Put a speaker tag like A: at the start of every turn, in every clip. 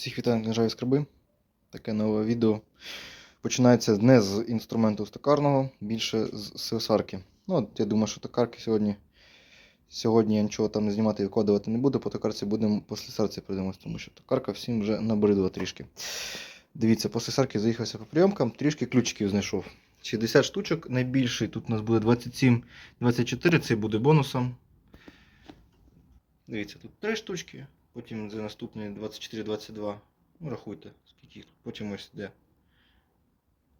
A: Всіх вітаю книжаві скарби. Таке нове відео. Починається не з інструменту стакарного, більше з сесарки. Ну, от я думаю, що токарки сьогодні. Сьогодні я нічого там не знімати і викладувати не буду, по токарці будемо по слесарці прийдемось, тому що токарка всім вже набридла трішки. Дивіться, по слесарці заїхався по прийомкам, трішки ключиків знайшов. 60 штучок, найбільший тут у нас буде 27, 24, це буде бонусом. Дивіться, тут 3 штучки, потім за наступний 24-22. Ну, рахуйте, скільки їх. Потім ось де.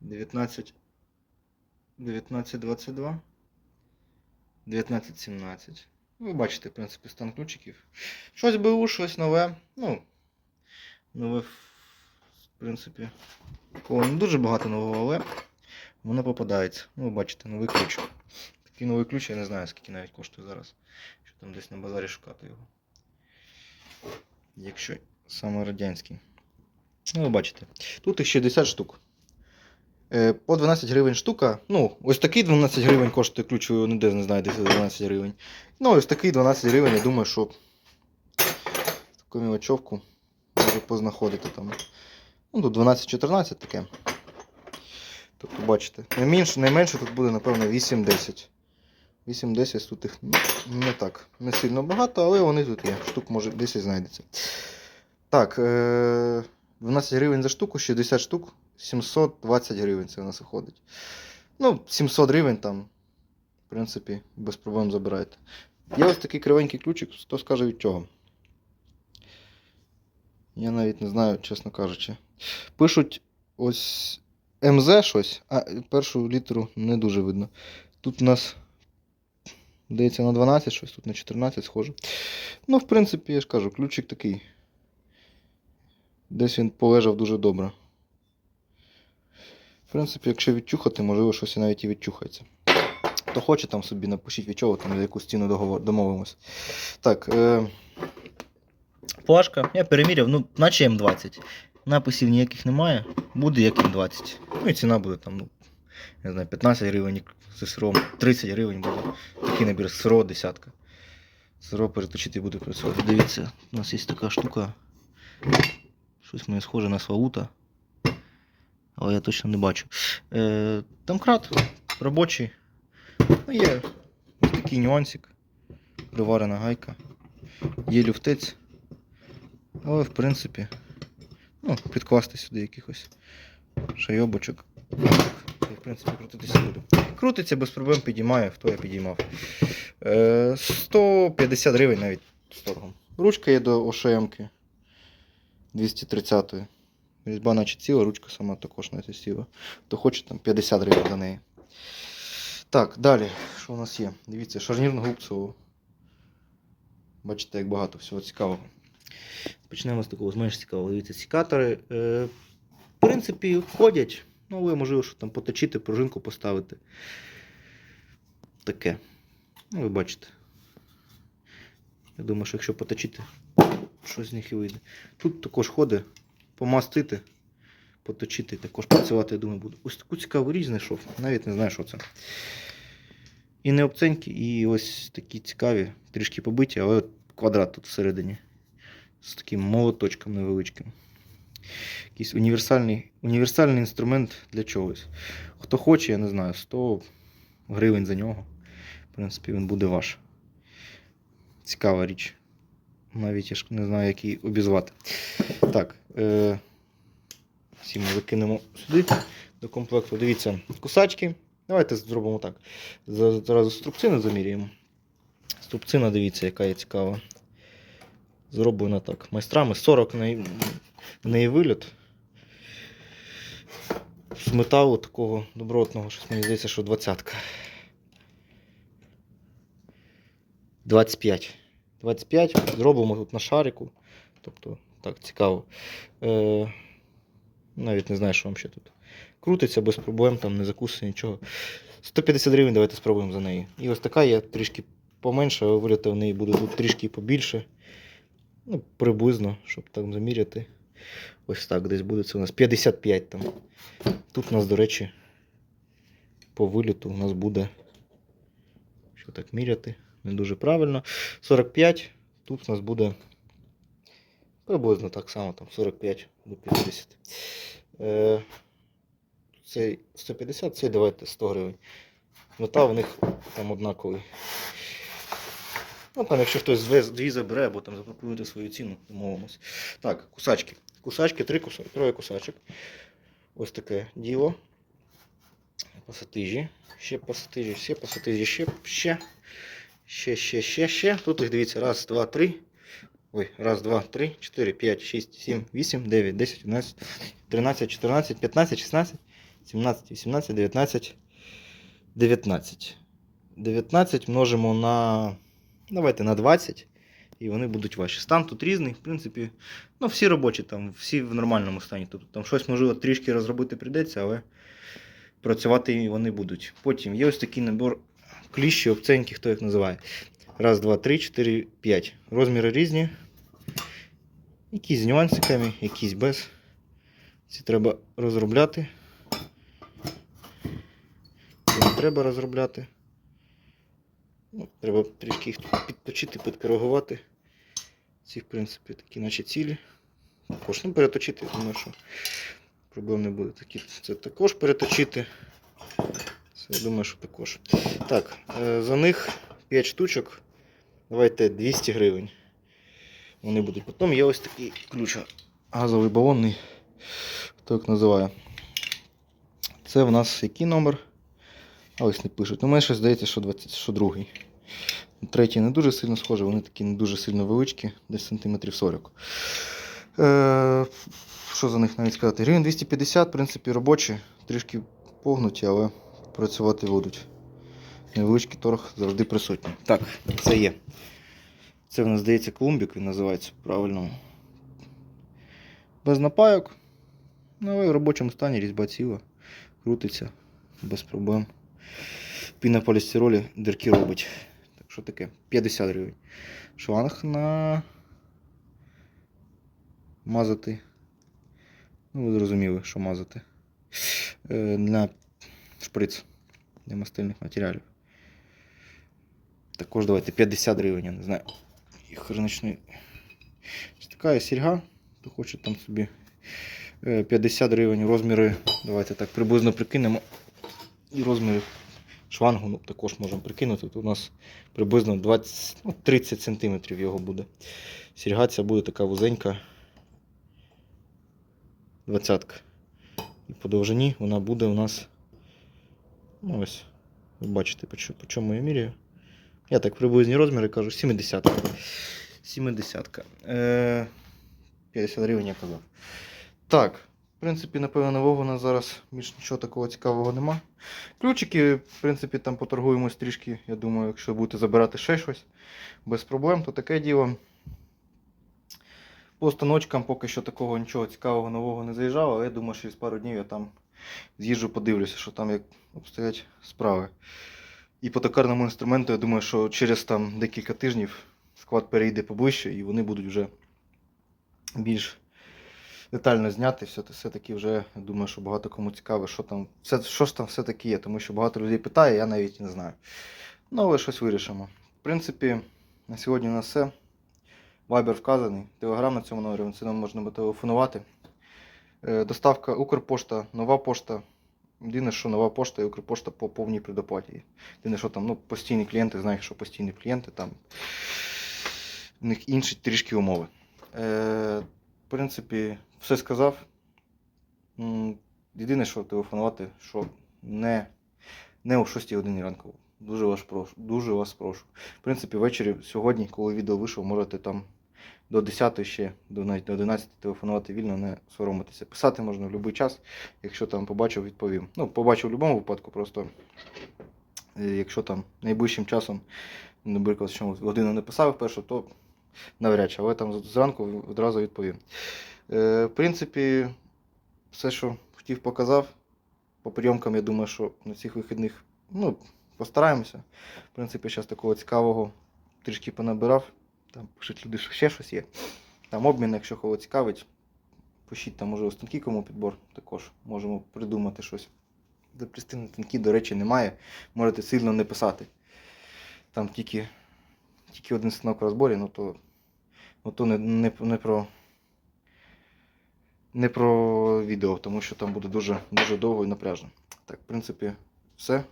A: 19, 19, 22, 19, 17. Ну, Ви бачите, в принципі, стан ключиків. Щось БУ, щось нове. Ну, нове, в принципі, такого не дуже багато нового, але воно попадається. Ну, ви бачите, новий ключ. Такий новий ключ, я не знаю, скільки навіть коштує зараз. Що там десь на базарі шукати його. Якщо саме радянський. Ну, ви бачите. Тут їх 60 штук. Е, По 12 гривень штука. Ну, ось такий 12 гривень коштує ключ, ви ніде не знайдете за 12 гривень. Ну, ось такий 12 гривень, я думаю, що таку мілочовку може познаходити там. Ну, тут 12-14 таке. Тобто, бачите, найменше, найменше тут буде, напевно, 8-10. 8-10 тут їх не так. Не сильно багато, але вони тут є. Штук може 10 знайдеться. Так, е- 12 гривень за штуку, 60 штук, 720 гривень це у нас виходить. Ну, 700 гривень там, в принципі, без проблем забираєте. Є ось такий кривенький ключик, хто скаже від чого. Я навіть не знаю, чесно кажучи. Пишуть ось МЗ щось, а першу літеру не дуже видно. Тут у нас, здається, на 12 щось, тут на 14 схоже. Ну, в принципі, я ж кажу, ключик такий. Десь він полежав дуже добре. В принципі, якщо відчухати, можливо, щось і навіть і відчухається. Хто хоче, там собі напишіть від чого, там за яку стіну домовимось. Так. Е... Плашка, я переміряв, ну, наче М20. Написів ніяких немає. Буде як М20. Ну і ціна буде там, ну, не знаю, 15 гривень зі сиром, 30 гривень буде. Такий набір сиро, десятка. Сиро переточити буде працювати. Дивіться, у нас є така штука. Щось мені схоже на сваута. Але я точно не бачу. Е, Домкрат робочий. Ну, є такий нюансик. Приварена гайка. Є люфтець. Але в принципі. Ну, підкласти сюди якихось шайобочок. Принципі, крутитися буду. Крутиться без проблем, підіймає, хто я підіймав. Е, 150 гривень навіть з торгом. Ручка є до ошемки. 230 -ї. Різьба наче ціла, ручка сама також наче ціла. То хоче там 50 гривень за неї. Так, далі. Що у нас є? Дивіться, шарнірну губцеву. Бачите, як багато всього цікавого. Почнемо з такого з менш цікавого. Дивіться, секатори. Е, в принципі, ходять. Ну, але можливо, що там поточити, пружинку поставити. Таке. Ну, ви бачите. Я думаю, що якщо поточити, щось з них і вийде. Тут також ходить помастити, поточити, також працювати, я думаю, буду. Ось таку цікаву річ знайшов. Навіть не знаю, що це. І не обценькі, і ось такі цікаві, трішки побиті, але квадрат тут всередині. З таким молоточком невеличким. Якийсь універсальний, універсальний інструмент для чогось. Хто хоче, я не знаю, 100 гривень за нього. В принципі, він буде ваш. Цікава річ. Навіть я ж не знаю, як її обізвати. Так. Е- всі ми викинемо сюди до комплекту. Дивіться, кусачки. Давайте зробимо так. Зразу струбцину заміряємо. Струбцина, дивіться, яка є цікава. Зроблена так. Майстрами 40 на неї- в неї вильот. З металу такого добротного, щось мені здається, що двадцятка. 25. 25 зробимо тут на шарику. Тобто, так, цікаво. Е, навіть не знаю, що вам ще тут. Крутиться без проблем, там не закусує нічого. 150 гривень давайте спробуємо за неї. І ось така є трішки поменше, але виліти в неї буде тут трішки побільше. Ну, приблизно, щоб так заміряти. Ось так десь буде. Це у нас 55 там. Тут у нас, до речі, по виліту у нас буде. Що так міряти? Не дуже правильно. 45. Тут у нас буде Приблизно так само, там 45 до 50. Е, цей 150, цей давайте 100 гривень. Метал в них там однаковий. Ну там, якщо хтось дві забере, або там запропонуєте свою ціну, домовимось. Так, кусачки. Кусачки, три кусачки, троє кусачок. Ось таке діло. Пасатижі. Ще пасатижі, ще пасатижі, ще, ще. Ще, ще, ще, ще. Тут їх дивіться. Раз, два, три. Ой, раз, два, три, чотири, п'ять, шість, сім, вісім, дев'ять, десять, одинадцять, тринадцять, чотирнадцять, п'ятнадцять, шістнадцять, сімнадцять, вісімнадцять, дев'ятнадцять, дев'ятнадцять. 19 множимо на. Давайте на 20. І вони будуть ваші. Стан тут різний, в принципі, ну, всі робочі, там, всі в нормальному стані. Тобто там щось, можливо, трішки розробити прийдеться, але працювати вони будуть. Потім є ось такий набір кліщів, обценьки, хто їх називає. Раз, два, три, чотири, п'ять. Розміри різні. Якісь з нюансиками, якісь без. Ці треба розробляти. Ці треба розробляти. Треба трішки їх підточити, підкоригувати. Ці, в принципі, такі наче цілі. Також ну, переточити, думаю, що проблем не буде. Такі, це також переточити. Це, я думаю, що також. Так, е, за них 5 штучок. Давайте 200 гривень. Вони будуть. Потім є ось такий ключ газовий балонний. Хто як називає. Це в нас який номер? А ось не пишуть. Ну, мені щось здається, що 20, що другий. Третій не дуже сильно схожий, вони такі не дуже сильно величкі, десь сантиметрів 40. Е, що за них навіть сказати? Гривень 250, в принципі, робочі, трішки погнуті, але працювати будуть. Невеличкий торг завжди присутній. Так, це є. Це в нас здається клумбік, він називається правильно. Без напайок. Ну, але в робочому стані різьба ціла, крутиться без проблем. Пінополістиролі дірки робить. Що таке? 50 гривень. Шланг на мазати. Ну, ви зрозуміли, що мазати. Е, на шприц для мастильних матеріалів. Також давайте 50 гривень, я не знаю. Хроничний. Така сільга, хто хоче там собі е, 50 гривень розміри. Давайте так приблизно прикинемо. І розміри шлангу ну, також можемо прикинути. Тут у нас приблизно 20, ну, 30 см його буде. Сільга ця буде така вузенька. Двадцятка. І по довжині вона буде у нас. Ну ось. Ви бачите, по по чому я міряю. Я так приблизні розміри кажу, 70. 70. Е, 50 гривень я казав. Так, в принципі, напевно, нового у нас зараз більш нічого такого цікавого нема. Ключики, в принципі, там поторгуємось трішки. Я думаю, якщо будете забирати ще щось без проблем, то таке діло. По станочкам поки що такого нічого цікавого нового не заїжджав, але я думаю, що через пару днів я там з'їжджу, подивлюся, що там як обстоять справи. І по токарному інструменту, я думаю, що через там декілька тижнів склад перейде поближче і вони будуть вже більш детально зняти. Все, все-таки вже думаю, що багато кому цікаво, що там, все, що ж там все-таки є, тому що багато людей питає, я навіть не знаю. Ну, але щось вирішимо. В принципі, на сьогодні у нас все. Вайбер вказаний, телеграм на цьому номері, це нам можна телефонувати. Е, Доставка Укрпошта, нова пошта. Єдине, що нова пошта і Укрпошта по повній предоплаті. Єдине, що там ну, постійні клієнти, знають, що постійні клієнти, там в них інші трішки умови. Е, в принципі, все сказав. Єдине, що телефонувати, що не, не о 6 годині ранку. Дуже вас прошу. Дуже вас прошу. В принципі, ввечері сьогодні, коли відео вийшло, можете там до 10 ще, до навіть до 11 телефонувати вільно, не соромитися. Писати можна в будь-який час, якщо там побачив, відповім. Ну, побачив в будь-якому випадку, просто е, якщо там найближчим часом, наприклад, що годину не писав першу, то навряд чи, але там зранку одразу відповім. Е, в принципі, все, що хотів, показав. По прийомкам, я думаю, що на цих вихідних ну, постараємося. В принципі, зараз такого цікавого трішки понабирав. Там пишуть люди, що ще щось є. Там обмін, якщо кого цікавить, пишіть там, може, станки кому підбор також. Можемо придумати щось. Заплісти на станки, до речі, немає. Можете сильно не писати. Там тільки, тільки один станок в розборі, ну то, Ото не, не, не про не про відео, тому що там буде дуже дуже довго і напряжно. Так, в принципі, все.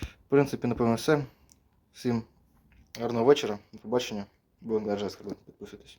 A: В принципі, напевно, все. Всім гарного вечора. До побачення. Будемо держати скрити. Підписуйтесь.